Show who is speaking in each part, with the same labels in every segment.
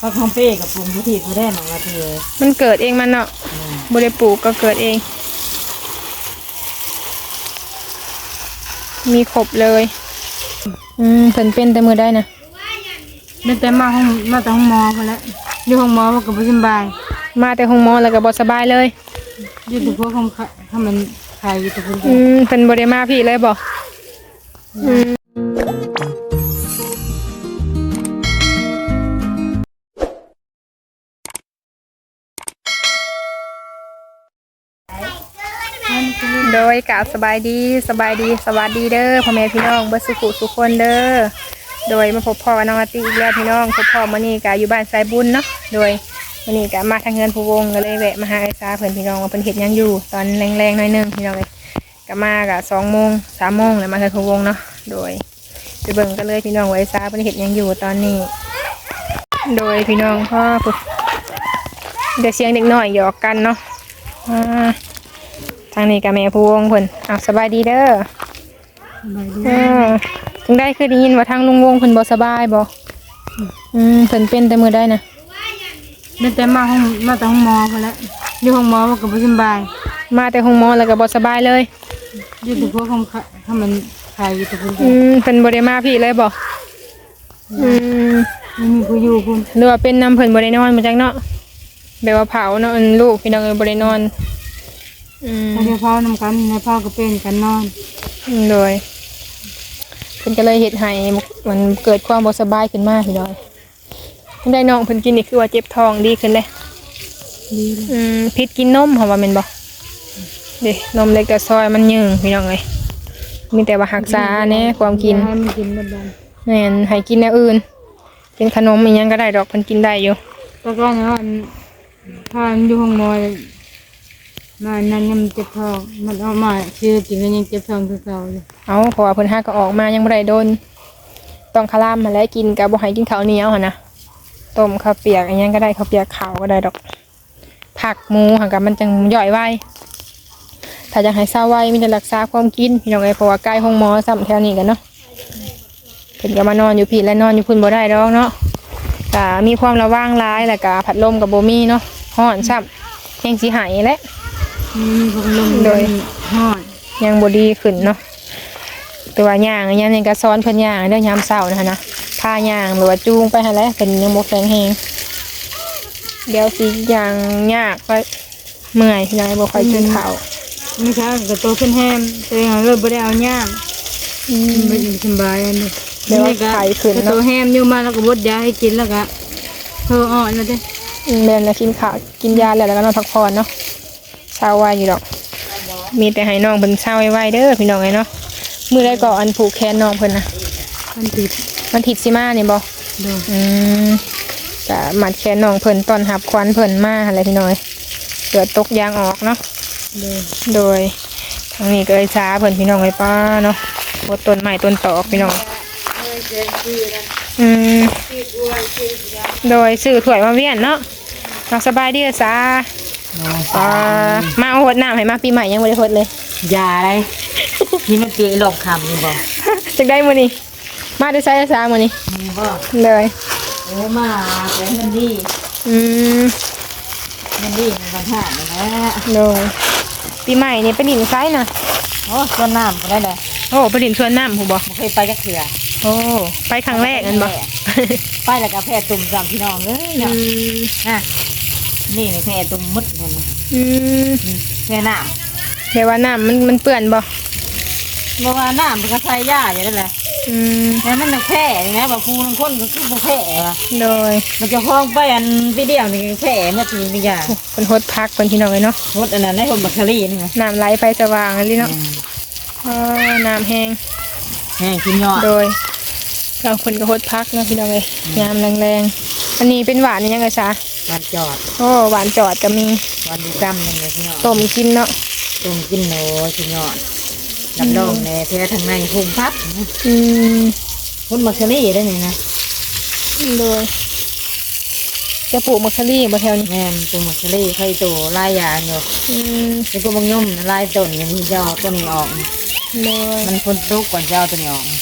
Speaker 1: พักห้องเป้กับปรุงวิธีเขาได้หนังนาทีเลย
Speaker 2: มันเกิดเองมันเนาะบ่ได้ปลูกก็เกิดเอง มีครบเลย อืมเพิ่นเป็นแต่มือได้นะ
Speaker 1: นี่แต่มาห้องมาแต่ห้องหมอคนละอยู่ห้องหมอมันก็บ่สำบาย
Speaker 2: มาแต่ห้องหมอแล้วก็บ่สบายเลย
Speaker 1: อยู่แต่พวกเขาถ้ามันขายอยู่แต่พวก
Speaker 2: อืมเพิ่นบ่ได้มาพี่เลยบ่อืม โดยกาบสบายดีสบายดีสวัสดีเด้อพ่อแม่พี่น้องเบิดสุขุสุขคนเด้อโดยมาพบพ่อน้องอาร์ตี้อีกแล้วพี่น้องพบพ่อมื้อนี้ก็อยู่บ้านสายบุญเนาะโดยมื้อนี้ก็มาทางเงินผู้วงก็เลยแวะมาหาไอ้ซาเพิ่อนพี่น้องว่าเพิ่นเฮ็ดยังอยู่ ตอนแรงๆหน่อยหนึงพี่น้องเลยก็มาก็สองโมงสามโมงแล้วมาเธอพะวงเนาะโดยไปเบิ่งกันเลยพี่น้องไว้ซาเป็นเห็ดยังอยู่ตอนนี้ โดยพี่น้องพ่อเดี๋ยวเสียงเด็กน้อยหยอกกันเนาะอ่า ทางนี้กับแม่พะวงเพิ่นเอาสบายดีเด้อเออถึงได้คือได้ยินว่าทางลุงวงเพิ่นบ่สบายบ่อืมเพิ่นเป็นแต่มือได้นะ
Speaker 1: นี่แต่มาห้องมาแต่ห้องหมอคนละอยู่ห้องหมอมันก็บ่สำบาย
Speaker 2: มาแต่ห้องหมอแล้วก็บ่สบายเลย
Speaker 1: อยู่แต่พวกเขาถ้ามันขายอยู่แต่พวก
Speaker 2: อืมเพิ่นบ่ได้มาพี่เลยบ่อืม
Speaker 1: ไม่มีผู้อยู่คุณ
Speaker 2: หรือว่าเป็นน้ำเพิ่นบ่ได้นอนมาจักเนาะแบบว่าเผาเนาะอันลูกพี่น้องเอ้ยบ่ได้นอนอืม
Speaker 1: ถ้าได้พ่อนำกันในพ่อก็เป็นกันนอน
Speaker 2: โดยเพิ่นก็เลยเฮ็ดให้มันเกิดความบ่สบายขึ้นมาพี่น้องเพิ่นได้น้องเพิ่นกินนี่คือว่าเจ็บท้องดีขึ้นเลย
Speaker 1: ดีเลย
Speaker 2: อืมพิษกินนมเฮาว่าแม่นบ่เด้นมเล็กแต่ซอยมันยืงพี่น้องเอ้ยมีแต่ว่ารักษาแหน่ความกิน
Speaker 1: ให้มันกินบัดบัน
Speaker 2: แม่นให้กินแนวอื่นกินขนมอีหยังก็ได้ดอกเพิ่นกินได้อยู่
Speaker 1: แต่ก็เนี่ยมันถ้ามันอยู่ห้องหมอ มานั่นยังเจ็บท้องมันเอามาคือกินแล้วยังเจ็บท้องคือเก่าอยู่
Speaker 2: เอาเพราะว่าเพิ่นห้าก็ออกมายังบ่ได้โดนต้องคลามมาแล้วกินก็บ่ให้กินข้าวเหนียวหั่นนะต้มข้าวเปียกอันยังก็ได้ข้าวเปียกขาวก็ได้ดอก ผักหมูหั่นก็มันจังย่อยไวถ้าอยากให้เศร้าไวมันจะรักษาความกินพี่น้องเอ้เพราะว่าใกล้ห้องหมอซ้ำแถวนี้กันเนาะเพิ่นก็มานอนอยู่พี่และนอนอยู่พุ่นบ่ได้ดอกเนาะก็มีความระวังร้ายแล้วก็พัดลมกับโบมี่เนาะฮ้อนซ้ำแฮงสิหายและ
Speaker 1: มีพว
Speaker 2: โดย
Speaker 1: ห้อน
Speaker 2: ยังบดีขึ้นเนาะตัวย่างอันนี้ยังก็ซ้อนเพิ่นย่างเรื่องยามเสาร์นะคะนะพาย่างหรือว่าจูงไปหั่นแหละเป็นยังบ่แข็งแฮงเดี๋ยวสิย่างยากก็เมื่อยยายบ่ค่อยกินข้าว
Speaker 1: ไม่ใช่ก็โตขึ้นแฮมตัวเองเริ่มไม่ได้เอาย่างไม่สบายอันนี้
Speaker 2: เดี๋ยวว่าไข้ขึ้น
Speaker 1: โต
Speaker 2: เนาะ
Speaker 1: แฮมอยู่มาแล้วก็บดยาให้กินแล้วก็เธออ่อนแล้วเด้
Speaker 2: อืมเดินแล้วกินข้าวกินยาแล้วแล้วก็นอนพักผ่อนเนาะ เช้าไว้อยู่ดอก มีแต่ให้น้องเพิ่นเช้าไว้ๆเด้อพี่น้องไอ้เนาะมื้อใดก็อันผูกแขนน้องเพิ่นน่ะ
Speaker 1: มันติด
Speaker 2: มันผิดสิมานี่บ่
Speaker 1: โดย
Speaker 2: อืมก็มัดแขนน้องเพิ่นตอนหับควันเพิ่นมาอะไรพี่น้อยเกิดตกยางออกเนาะ
Speaker 1: โดย
Speaker 2: โดยทางนี้ก็เลยช้าเพิ่นพี่น้องเลยป้าเนาะโคตรต้นใหม่ต้นตอกพี่น้องอืมโดยซื้อถ้วยมาเวียนเนาะเอาสบายดีเด้อสา อ่ามาเอาหดน้ำให้มาปีใหม่ยังไม่ได้หดเลย
Speaker 1: ยาอะไรที่มันตีหลอกคำนี่บอก
Speaker 2: จักได้มื้อนี้มาได้ใช้สามื้อนี้
Speaker 1: มีบอก
Speaker 2: เลย
Speaker 1: โอ้มาแต่เงินดี
Speaker 2: อืม
Speaker 1: เงินดีมันกันห้าเลยนะ
Speaker 2: โดยปีใหม่นี่ไปดินไซน่ะ
Speaker 1: โอ้ต้นน้ำก็ได้เลย
Speaker 2: โอ้ไปดินชวนน้ำผมบอก
Speaker 1: ไม่เคยไปจักเถื่อ
Speaker 2: โอ้ไปครั้งแรกนั่นบอก
Speaker 1: ไปแล้วก็แพร่ตุ่มสามพี่น้องเลย
Speaker 2: อื
Speaker 1: เนาะ
Speaker 2: ม
Speaker 1: นะนี่นี่แพร่ตุ่มมุดนี่นะ
Speaker 2: อืม
Speaker 1: นี่แพร่น้
Speaker 2: เดี๋ยวว่าน้ำมันมันเปื่อนบ่ำ
Speaker 1: บอกว่าน้ำมันก็ใส่ยาอยู่นั่นแหละ
Speaker 2: อืม
Speaker 1: แต่มันจะแพร่นี่นะแบบครูบางคนก็คือบ่แพร่ว่ะ
Speaker 2: โดย
Speaker 1: มันจะพ้องไปอันวิเดียวนี่แพร่มาทีนี่ยา
Speaker 2: คนฮดพักคนพี่น้องเลยเนาะ
Speaker 1: มดอันนั้นให้คนบัคคารีนี่ไง
Speaker 2: น้ำไหลไปสว่างเลยเนาะอ๋อน้ำแห้ง
Speaker 1: แห้งกินยอด
Speaker 2: โดยเราคนก็ฮดพักเนาะพี่น้องเลยยามแรงๆอันนี้เป็นหวานนี่ยังไงซะ
Speaker 1: วันจอด
Speaker 2: โอ้หวานจอดก็มี
Speaker 1: วันดูกรรมนี่ไงพี่น้อง
Speaker 2: ต้มกินเนาะ
Speaker 1: ต้มกินโหนกินยอดรับรองแน่แท้ทางในพุ่งพับ
Speaker 2: อืม
Speaker 1: คนบัคคารีได้นี่นะ
Speaker 2: โดยจะปลูกมัคคารี่บ่แถวนี้
Speaker 1: แม่นปลูกบัคคารีเคยโตลายยางอยู่
Speaker 2: อืม
Speaker 1: เป็นกูบางย่อมลายต้นอย่างนี้จะเอาตัวนี้ออก
Speaker 2: โดย
Speaker 1: มันคนตุกก่อนจะเอาตัวนี้ออก
Speaker 3: เอา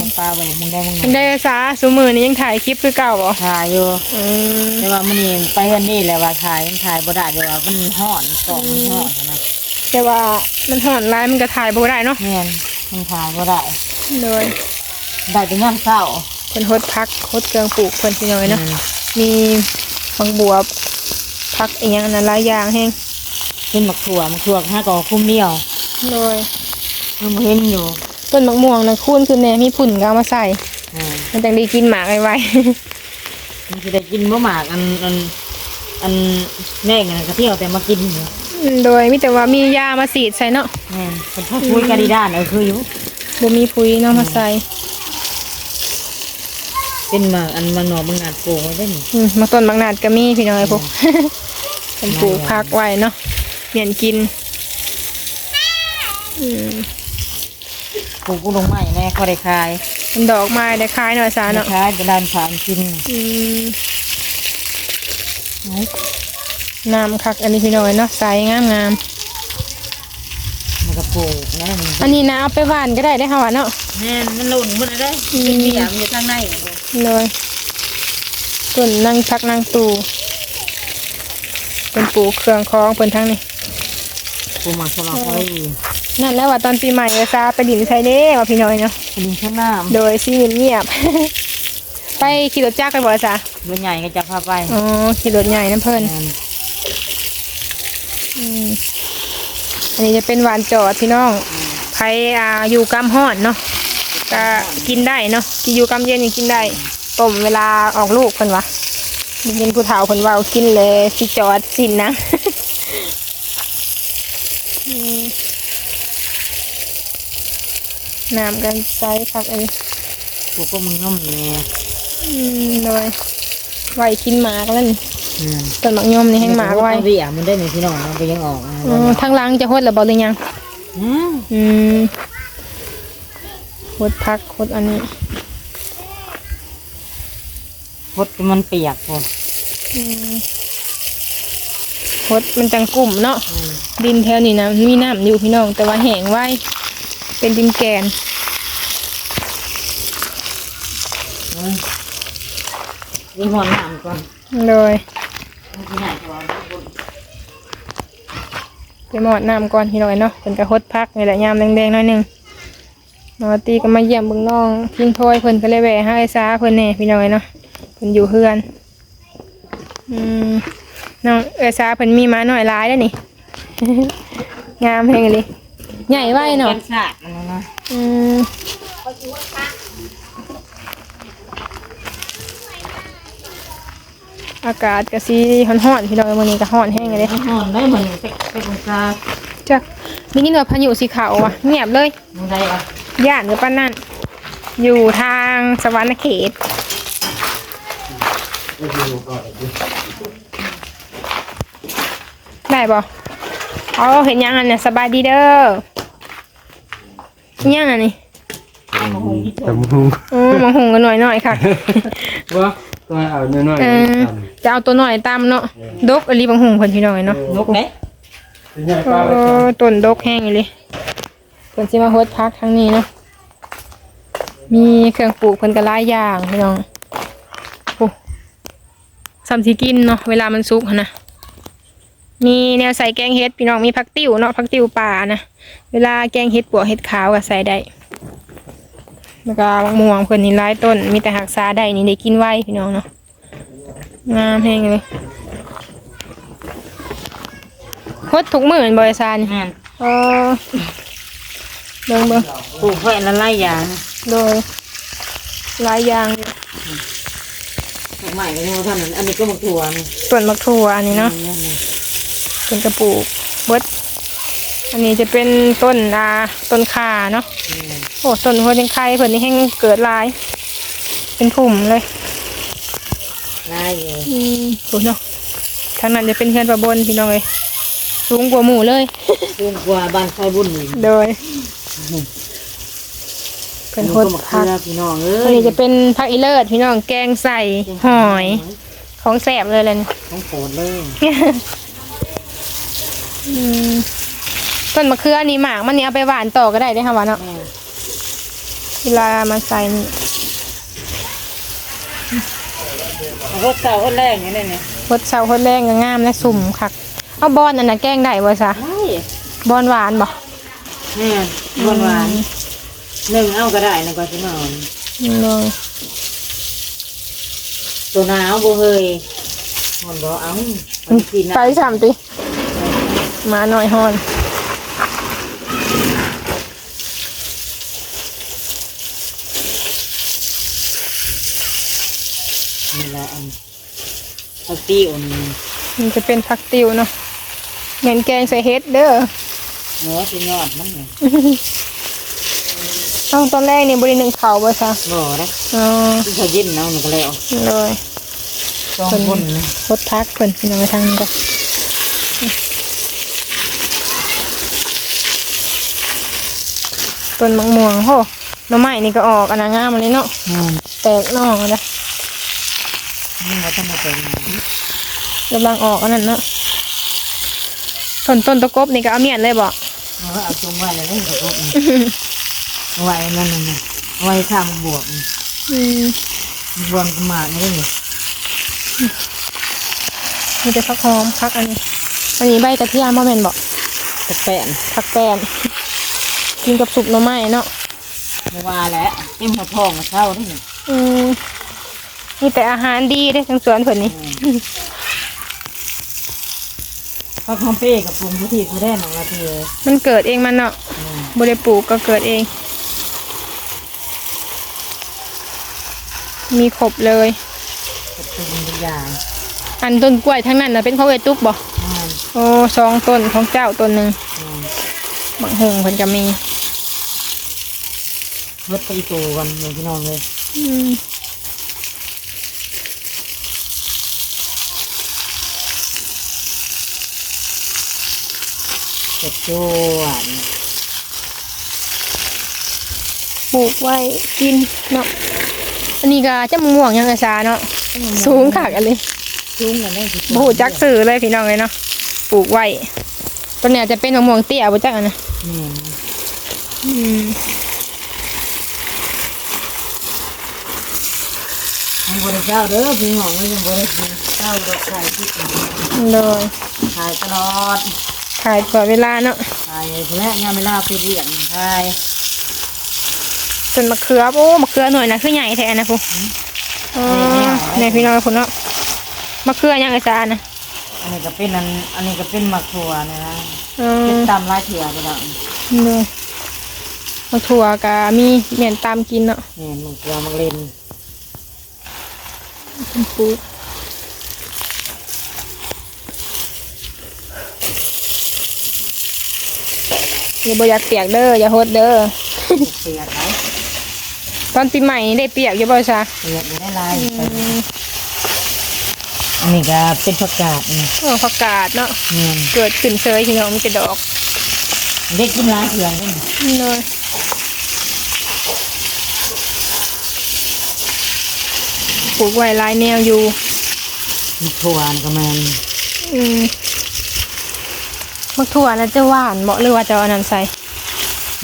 Speaker 3: มาปลาไว้มึงได้มึง
Speaker 2: มันได้ซาสมือนี้ยังถ่ายคลิปคือเก่าบ่
Speaker 3: ถ่ายอยู่
Speaker 2: อืม
Speaker 3: แต่ว่ามันนี่ไปกันนี่แหละว่าถ่ายมันถ่ายบ่ได้เดี๋ยวว่ามันห่อนกล่องมันห่อนนะ
Speaker 2: แต่ว่ามันห่อนร้ายมันก็ถ่ายบ่ได้เนาะ
Speaker 3: แม่นมันถ่ายบ่ได้
Speaker 2: โดย
Speaker 3: ได้แต่ยามเช้า
Speaker 2: เพิ่นฮดพักฮดเครื่องปลูกเพิ่นพี่น้อยเนาะ
Speaker 3: อืม
Speaker 2: มีบางบวบพักอีหยังอันนั้นหลายอย่างแฮง
Speaker 3: กินหมักถั่วหมักถั่วห้าก็คุ้มเดียว
Speaker 2: โดย
Speaker 3: มันบ่เห็นอยู่
Speaker 2: ต้นมะม่วงนะคูนคือแม่มีผุ่นก็เอามาใส่
Speaker 3: อ่า
Speaker 2: มันจังได้กินหมากไว
Speaker 3: มันสิได้กินบ่หมากอันอันอันแม่งอันนนก็เที่ยวแต่มากินอยู่
Speaker 2: ๆอืมโดยมีแต่ว่ามียามาสีดใส่เนาะ
Speaker 3: แม่นเป็นพวกคุยกันดีด้านเออคืออยู่
Speaker 2: บ่มีปุ๋ยเนาะมาใส่
Speaker 3: เป็นหมากอันมันหนอมึงงานปลูกไว้ได้นี่
Speaker 2: อืมมาต้นบางนาดก็มีพี่น้อยพวกเป็นปลูกพักไว้เนาะเปลี่ยนกินอืม
Speaker 3: ปลูกกูลงใหม่แม่เขาได้ขาย
Speaker 2: เป็นดอกไม้ได้คล้ายหน่อยซา
Speaker 3: ได้
Speaker 2: เนาะ
Speaker 3: ขายจะด้านผานกิน
Speaker 2: อืมน้ำคักอันนี้พี่น้อยเนาะใสงามงาม
Speaker 3: มันก็ปลูกนะมัน
Speaker 2: ๆอันนี้นะเอาไปหว่านก็ได้ได้ค่ะหวานเนาะ
Speaker 3: แม่นมันหล่นมันอะไรเป็นเมียมันอยู่ทางใน
Speaker 2: เลยต้นนั่งพักนั่งตูเป็นปลูกเครื่องคล้องเพิ่นทั้งนี้
Speaker 3: ปลูกหมากสลับไว้
Speaker 2: นั่นแล้วว่าตอนปีใหม่ก็ซาไปดินใช้เด้ว่าพี่น้อยเนาะ
Speaker 3: เป็นข้างหน้า
Speaker 2: โดยซีเงียบๆ ไปขี่รถจักรกันบ่จ้ะ
Speaker 3: รถใหญ่ก็จะพาไป
Speaker 2: อ๋อขี่รถใหญ่น้ำเพิ่น
Speaker 3: แม่น
Speaker 2: อืมอันนี้จะเป็นหวานจอดพี่น้องใครอ่าอยู่กำห้อนเนาะก็กินได้เนาะกินอยู่กำเย็นยังกินได้ต้มเวลาออกลูกเพิ่นวะได้ยินผู้เฒ่าเพิ่นเว่ากินเลยสิจอดสินนะอืม น้ำกันใส่ผักอันนี้
Speaker 3: ปลูกก็มึงน้อมแม่
Speaker 2: อืมเลยไว้กินหมากแล้วนี่
Speaker 3: อืม
Speaker 2: ต้นหมากยมนี่แห้งหมากไว้
Speaker 3: เบียมันได้หนึ่งพี่น้องมันก็ยังออกนะ
Speaker 2: อ๋อทางหล้างจะหดหรือบ่หรือยัง
Speaker 3: อืม
Speaker 2: อืมหดพักหดอันนี้
Speaker 3: พดมันเปียกพอ
Speaker 2: อืมหดมันจังกลุ่มเนาะ
Speaker 3: อืม
Speaker 2: ดินแถวนี้นะมีน้ำอยู่พี่น้องแต่ว่าแห้งไว้ เป็นดินแกน
Speaker 3: ยยิงหัวหนามก่อน
Speaker 2: เลยไปหมอดน้ำก่อนพี่น้อยเนาะเป็นกระหดพักนี่แหละยามแดงๆหน่อยหนึ่งนอตีก็มาเยี่ยมเบิ่งน้องพิงโทยเพิ่นก็เลยแวะให้ซาเพิ่นแน่พี่น้อยเนาะเพิ่นอยู่เฮือนอืมน้องเอซาเพิ่นมีม้าหน่อยร้ายแล้วนี่ งามแฮงเลย ใหญ่ไว้เนาะ
Speaker 3: แกนสาดมันนะ
Speaker 2: อืมอากาศก็สีฮ้อนๆพี่น้อยมื้อนี้ก็ฮ้อนแห้งเลย
Speaker 3: นอนได้เหมือนไปไปตรงกลาง
Speaker 2: จักได้ยินว่าพายุสีขาวว่ะเงียบเลย
Speaker 3: มึงได้อะ
Speaker 2: ย่านหรือป้านนั่นอยู่ทางสวรรณเขตได้บ่เอาเห็นยังอันเนี่ยสบายดีเด้อ ยังอันนี้
Speaker 4: ตำหุง
Speaker 2: อืมมาหุงกันหน่อยหน่อยๆค่ะ
Speaker 4: ว่าตัวเอาน้อย
Speaker 2: เออ
Speaker 4: ๆ
Speaker 2: จะเอาตัวหน่อยตามเนาะดกอลีบังหุงคนพี่น้อยเนาะ
Speaker 3: นกเด้
Speaker 4: เป็นยัง
Speaker 2: เอ
Speaker 4: ป้าไป
Speaker 2: อต้นดกแห้งอยู่เลยเพิ่นสิมาโฮดพักทางนี้เนาะมีเครื่องปลูกเพิ่นก็หลายอย่างพี่น้องโอ้ซ้ำสิกินเนาะเวลามันสุกหั้นนะ มีแนวใส่แกงเห็ดพี่น้องมีผักติ้วเนาะผักติ้วป่านะเวลาแกงเห็ดปวกเห็ดขาวก็ใส่ได้แล้วก็มะม่วงเพิ่นนี่หลายต้น มีแต่หักษาได้นี่ได้กินไว้พี่น้องเนาะงามแห้งเลยโคตรทุกมื้อเป็นบริษัท
Speaker 3: แม่น
Speaker 2: เออเบิ่งเบิ่ง
Speaker 3: ปลูกไว้ละลายอย่าง
Speaker 2: โดยหลายอย่างอยู่
Speaker 3: ดอกไม้ก็ยังว่าเท่านั้นอันนี้ก็มักถั่วนี่
Speaker 2: ส่วนมักถั่วอันนี้เนาะ
Speaker 3: นี่นี่
Speaker 2: เป็นกระปุกเบิดอันนี้จะเป็นต้นอาต้นข่าเนาะ
Speaker 3: นี่
Speaker 2: โอ้ต้นหัวจังไข่เพิ่นนี่แห้งเกิดหลาย เป็นผุ่มเลย
Speaker 3: ลายอยู่
Speaker 2: อืมโอ้เนาะทางนั้นจะเป็นเฮือนประบนพี่น้องเลยสูงกว่าหมู่เลย
Speaker 3: สูงกว่าบ้านไฟบุญนี่
Speaker 2: โดยเป็นโคตร
Speaker 3: มัก
Speaker 2: พัก
Speaker 3: เขือพี่น้องเอ้
Speaker 2: อัน
Speaker 3: ย
Speaker 2: นี้จะเป็นผักอีเลิศพี่น้องแกงใส่หอย ของแสบเลยเลยนี่
Speaker 3: ของโปรดเลย
Speaker 2: อืม ต้นมะเขือนี่หมากมันนี่เอาไปหวานต่อก็ได้ได้อค่ะหวานเนาะ
Speaker 3: แม่
Speaker 2: เวลามาใส่นี่
Speaker 3: รถเก่าคนแรกนี่เลยเนี่ย
Speaker 2: รสเช้าคนแรงก็งามและสุ่มคักเอาบอนอันน่ะแกล้งได้บ่ซะ
Speaker 3: ใช่
Speaker 2: บอนหวานบ่
Speaker 3: แม่หวานหวานหนึ่งเอาก็ได้นะก่อนจะนอน
Speaker 2: เลย
Speaker 3: ตัวหนาวบ่เฮยมันบ่เอามันกินนะ
Speaker 2: ไปสามติ มาหน่อยฮอน
Speaker 3: นี่ละอันเอาตีอุ่น
Speaker 2: มันจะเป็นผักติวเนาะเงินแกงใส่เฮ็ดเด้อ
Speaker 3: เนื้อสิยอดมันเนี่ย
Speaker 2: เอาตอนแรกนี่บริหนึ่งเขาบ่ซะ
Speaker 3: บ่ได้
Speaker 2: อ๋อ
Speaker 3: ที่เขาเย็นเอาหนูก็แล้ว
Speaker 2: เลย
Speaker 3: ต้องคนนะ
Speaker 2: รถทักเพิ่นพี่น้องไปทางนี้ก็ ต้นมะม่วงโหหน่อไม้นี่ก็ออกอันนงามอันนี้เนาะ
Speaker 3: อืม
Speaker 2: แตกหน่อเลย
Speaker 3: นี่ว่าต้องมาเป็นหนาว
Speaker 2: กำลังออกอันนั้นเนาะต้นต้นตะกบนี่ก็เอาเมียนเลยบ่
Speaker 3: เอาไว้เอาจงไว้เลยได้กับพวกนี้เอาไว้นั่นน่ะนะเอาไว้ข้ามบวกนี่
Speaker 2: อืม
Speaker 3: บวมกันมากนี่นี่
Speaker 2: มีแต่ผักหอมผักอันนี้อันนี้ใบกระเทียมบ่แม่นบ่
Speaker 3: ตะแป้น
Speaker 2: ผักแป้น กินกับสุกหน่อไม้เนาะ
Speaker 3: ไม่ว่าแล้วเต็มหัวทองมาเช่านี่นี่
Speaker 2: อืมมีแต่อาหารดีเด้ทั้งสวนเพิ่นนี่
Speaker 3: เพราะคอมเป้กับปรุงทุกทีคือได้หนังนาทีเลย
Speaker 2: มันเกิดเองมันเนาะ
Speaker 3: อืม
Speaker 2: บ่ได้ปลูกก็เกิดเอง มีครบเลย
Speaker 3: กับปรุงทุกอย่าง
Speaker 2: อันต้นกล้วยทั้งนั้นน่ะเป็นของไอ้ตุ๊กบ่
Speaker 3: อืม
Speaker 2: โอ้สองต้นของเจ้าต้นหนึ่ง
Speaker 3: อืม
Speaker 2: บางหงเพิ่นก็มี
Speaker 3: รถไปอีตูกันเลยพี่น้องเลย
Speaker 2: อืม
Speaker 3: เจ็ดจวน
Speaker 2: ปลูกไว้กินเนาะอันนี้ก็จะมะม่วงยังกระซาเนาะสูงขากอันเลย
Speaker 3: ซุ้มกันได้สิ
Speaker 2: บ่ฮู้จักซื้อเลยพี่น้องเลยเนาะปลูกไว้ต้นเนี้ยจะเป็นมะม่วงเตี้ยบ่จักอันนะ
Speaker 3: อืม
Speaker 2: อืม
Speaker 3: ยังบริเจ้าเด้อพี่น้องเลยยังบริเจ้าดอกไข่ที่ขาย
Speaker 2: เลย
Speaker 3: ขายตลอด
Speaker 2: ขายตลอดเวลาเนาะ
Speaker 3: ขายคนแรกงานเวลาไปเรียนขาย
Speaker 2: ต้นมะเขือโอ้มะเขือหน่อยนะคือใหญ่แท้นะพูอ๋อเนี่ยพี่น้องคุณเนาะมะเขือยังกระซานะ
Speaker 3: อันนี้ก็เป็นอันอันนี้ก็เป็นมะขรัวนะนะ
Speaker 2: อื
Speaker 3: เป็น
Speaker 2: ม
Speaker 3: ตำลายเถื่อไปแล้ว
Speaker 2: เลยมะถั่วกะมีเหมียนตามกินเนาะ
Speaker 3: นี่มะขรัวมะเร็น
Speaker 2: ปลูกอย่าบ่อยากเปียกเด้ออย่าโหดเด้อ
Speaker 3: เปียกไหม
Speaker 2: ตอนปีใหม่นี่ได้เปียกอย่าบ่ซะ
Speaker 3: เปียกอยู่ได้ลายไปอันนี้ก็เป็นผักกาดนี่
Speaker 2: โอ้ผักกาดเนาะ
Speaker 3: นี่
Speaker 2: เกิดขึ้นเฉยพี่น้องมีแต่ดอก
Speaker 3: ได้กินลายเถื่อนี่
Speaker 2: นี่เลย ปลูกไว้หลายแนวอยู่
Speaker 3: มะขรัวนี่ก็แมัน
Speaker 2: อืมมักถั่วนะจะหวานบ่หรือว่าจะเอาอันนั้นใส่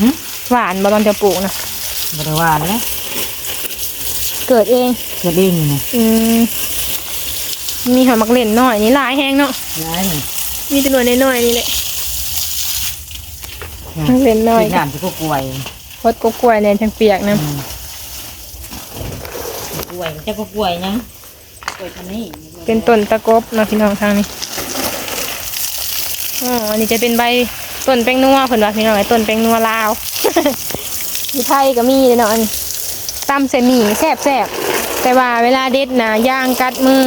Speaker 3: หึ
Speaker 2: หวานบ่ตอนจะปลูกนะ
Speaker 3: บริวารแล้ว
Speaker 2: เกิดเอง
Speaker 3: เกิดเองนี่
Speaker 2: อืมมีหอยมักเล่นน้อยนี่หลายแห้งเนาะ
Speaker 3: ร้ายนี่
Speaker 2: มีแต่หน่วยน้อยๆนี่แหละมักเล่นน้อย
Speaker 3: กินน้ำที่พวกกล้วย
Speaker 2: พดกกล้วยเนี่ยทั้งเปียกนะ
Speaker 3: อืมกล้ วยจ้าก็กล้วยยังกล้วยคันนี้
Speaker 2: เป็นต้นตะกบเนาะพี่น้องทางนี้อ๋ออันนี้จะเป็นใบต้นแป้งนัวเพิ่นว่าพี่น้องไอ้ต้นแป้งนัวลาวอยู่ไทยก็มีเนาะอันตำเสมี่แซ่บแต่ว่าเวลาเด็ดนะย่างกัดมือ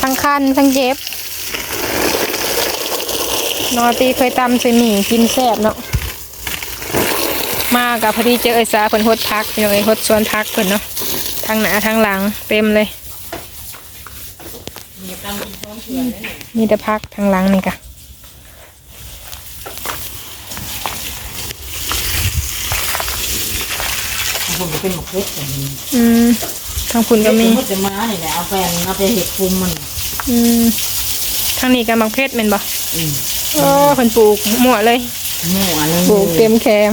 Speaker 2: ทั้งคันทั้งเจ็บนอตีเคยตำเสมี่กินแซ่บเนาะมากับพอดีเจอไอ้สาเพิ่นฮดพักพี่น้องไอ้ฮดสวนพักเพิ่นเนาะ ทางหน้าทางหลังเต็มเลยมีแต่พักทางหลังนี่กะ
Speaker 3: ผมจะเป็นหมกเพชรอย่างนี้
Speaker 2: อืมทางคุณก็มี
Speaker 3: เพชรจะมาเนี่ยแหละเอาแฟนเอาไปเห็ดคุมมัน
Speaker 2: อืมทางนี้ก็มักเพชรแม่นบ่
Speaker 3: อืม
Speaker 2: โอ้เพิ่นปลูกหมั่วเลย
Speaker 3: หมูอะไร
Speaker 2: ปลูกเต็มแคม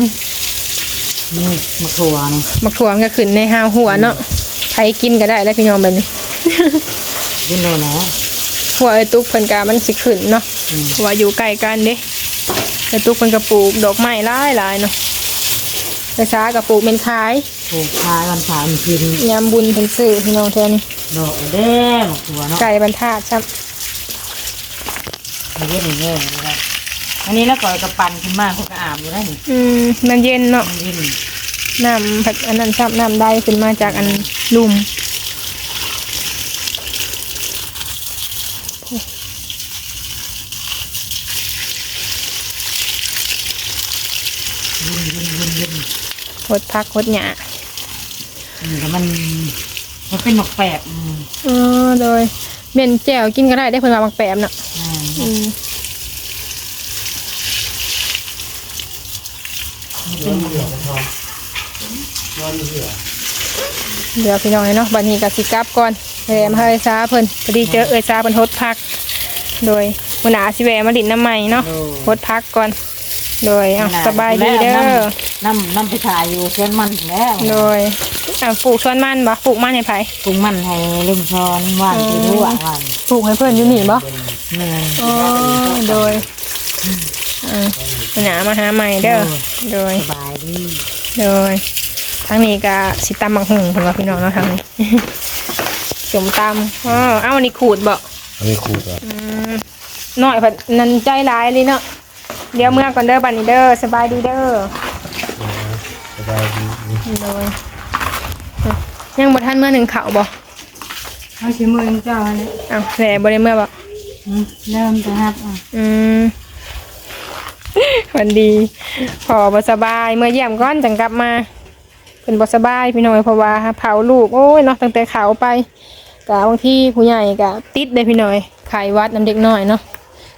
Speaker 3: นี่มะขัวนี่
Speaker 2: มักถั่วมันก็ขึ้นในหาวหัวเนาะใค รกินก็ได้แล้วพี่น้องแบบนี้
Speaker 3: กินโลนะ
Speaker 2: หัวไอ้ตุ๊กเพิ่นกามันสิขึ้นเนาะเพราะว่าอยู่ใกล้กันเด้ไอ้ตุ๊กเพิ่นก็ปลูกดอกไม้หลายหลายๆเนาะไปช้ากับปลูกเป็นขาย
Speaker 3: ปลูกพากันสามกิน
Speaker 2: ยามบุญเพิ่นซื้อพี่น้องแทน
Speaker 3: ดอกแด้มะขัวเนาะ
Speaker 2: ไก่บรรทัดครับ
Speaker 3: มันเยอะอย่างเงี้ยนะครับอันนี้แล้วก็กระปันขึ้นมาเขาก็อาบอยู่ได้นี่
Speaker 2: อืมมันเย็นเนาะ
Speaker 3: มันเย็น
Speaker 2: น้ำผัดอันนั้นชับน้ำได้ขึ้นมาจากอัน ลุ่มหดพักหดหยา
Speaker 3: นี่ก็มัน มันเป็นหมกแปบอืม
Speaker 2: เออโดยเม่นแจ่วกินก็ได้ได้เพิ่นว่าบักแปมเนาะ
Speaker 3: อ่า
Speaker 2: อืม
Speaker 4: นอนเหลือ
Speaker 2: เดี๋ยวพี่น้องเนาะบัดนี้ก็สิกลับก่อนแวะมาให้ซาเพิ่นพอดีเจอเอ้ยซาเพิ่นหดพัก โดยมื้อหน้าสิแวะมาดินน้ำใหม่เนาะหดพักก่อน โดยอะสบายดีเด้อ
Speaker 3: น้ำน้ำไปถ่ายอยู่สวนมันแล้ว
Speaker 2: โดยอะปลูกชวนมันบ่ปลูกมันให้ไผ
Speaker 3: ปรุงมันให้ลุงชอนหวานที่รู้อะหวาน
Speaker 2: ปลูกให้เพิ่นอยู่นี่บ่
Speaker 3: เมือง
Speaker 2: อ๋อโดยอ่าหนามาหาใหม่เด้อโดย
Speaker 3: สบายดี
Speaker 2: โดย ทางนี้ก็สิตำบักหุ่งคุณว่าพี่น้องเนาะทางนี้สมตำอ๋อเอ้านี่ขูดบ่
Speaker 4: อันนี้ครูครับ
Speaker 2: อืมน้อยเพัดนันใจร้ายเลยเนาะเดี๋ยวเมื่อก่อนเด้อบัดนี้เด้อสบายดีเด้อ
Speaker 4: สบายดี
Speaker 2: โดยอะยังบ่ทันเมื่อหนึ่งเขาบ่
Speaker 1: เอาชิมือเจ้าเนี่ย
Speaker 2: อ้าวแหล่บ่ได้เมื่อบ่
Speaker 1: อืมเริ่มจะฮับอะ
Speaker 2: อืมวันดี พอบ่สบายเมื่อเยี่ยมก่อนจังกลับมา เพิ่นบ่สบายพี่น้อยเพราะว่าเผาลูกโอ้ยเนาะตั้งแต่เขาไปกะบางทีผู้ใหญ่กะติดเลยพี่น้อยไข้หวัดน้ำเด็กน้อยเนาะ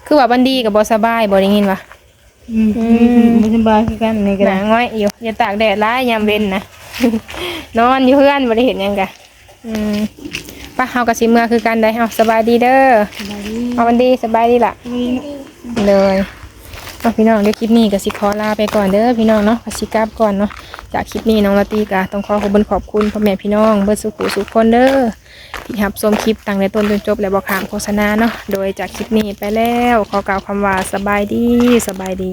Speaker 2: คือว่าบันดีกับบ่สบายบ่ได้ยินวะ
Speaker 1: อืมอืมไม่สบายคือกันนี่ก็
Speaker 2: ห
Speaker 1: ได้
Speaker 2: นาง่อยอยู่อย่าตากแดดร้ายยามเว้นนะนอนอยู่เพื่อนบ่ได้เห็นหยังกะอืมไป้าเฮาก็สิเมื่อคือกันได้เฮาสบายดีเด้อ
Speaker 1: สบายดี
Speaker 2: เอาวันดีสบายดีล่ะเลย เนาพี่น้องเดี๋ยวคลิปนี้ก็สิขอลาไปก่อนเด้อพี่น้องเนาะสิกลับก่อนเนาะจากคลิปนี้น้องละตีกะต้องขอขอบคุณขอบคุณพ่อแม่พี่น้องเบิร์สุขุสุขคนเด้อที่รับชมคลิปตั้งแต่ต้นจนจบและบอกขามโฆษณาเนาะโดยจากคลิปนี้ไปแล้วขอกล่าวคำว่าสบายดีสบายดี